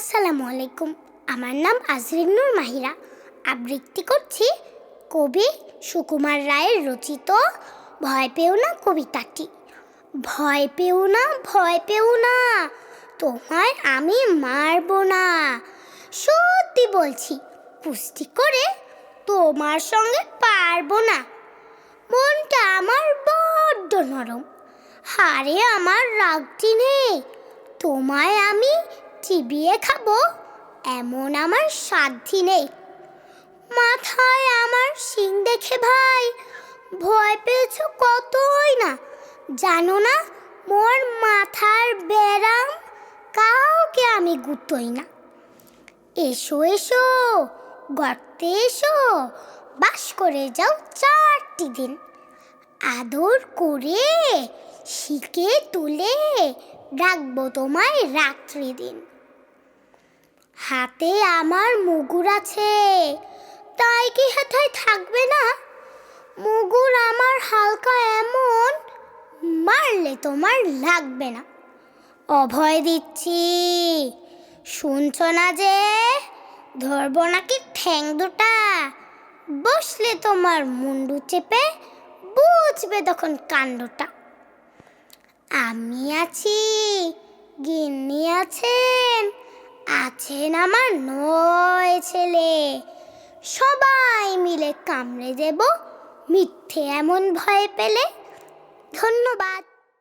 আসসালামু আলাইকুম। আমার নাম আজরিনুর মাহিরা। আবৃত্তি করছি কবি সুকুমার রায়ের রচিত ভয় পেও না কবিতাটি। ভয় পেও না, ভয় পেও না, তোমায় আমি মারবো না। সত্যি বলছি পুষ্টি করে তোমার সঙ্গে পারব না। মনটা আমার বড্ড নরম। হারে আমার রাগটি নেই তোমায় আমি চিবিয়ে খাব, এমন আমার সাধ্যি নেই। মাথায় আমার শিং দেখে ভাই, ভয় পেয়েছ কতই না? জানো না, মোর মাথার ব্যারাম কাউকে আমি গুতোই না। এসো এসো, গর্তে এসো, বাস করে যাও চারটি দিন। আদর করে শিকে তুলে রাখব তোমায় রাত্রি দিন হাতে আমার মুগুর আছে। তাই কি হাতায় থাকবে না? মুগুর আমার হালকা এমন, মারলে তোমার লাগবে না। অভয় দিচ্ছি, শুনছ না যে? ধরবো নাকি ঠ্যাং দুটা? বসলে তোমার মুন্ডু চেপে বুঝবে তখন কাণ্ডটা। আমি আছি, গিন্নি আছেন আছেন আমার নয় ছেলে। সবাই মিলে কামড়ে দেব মিথ্যে এমন ভয় পেলে। ধন্যবাদ।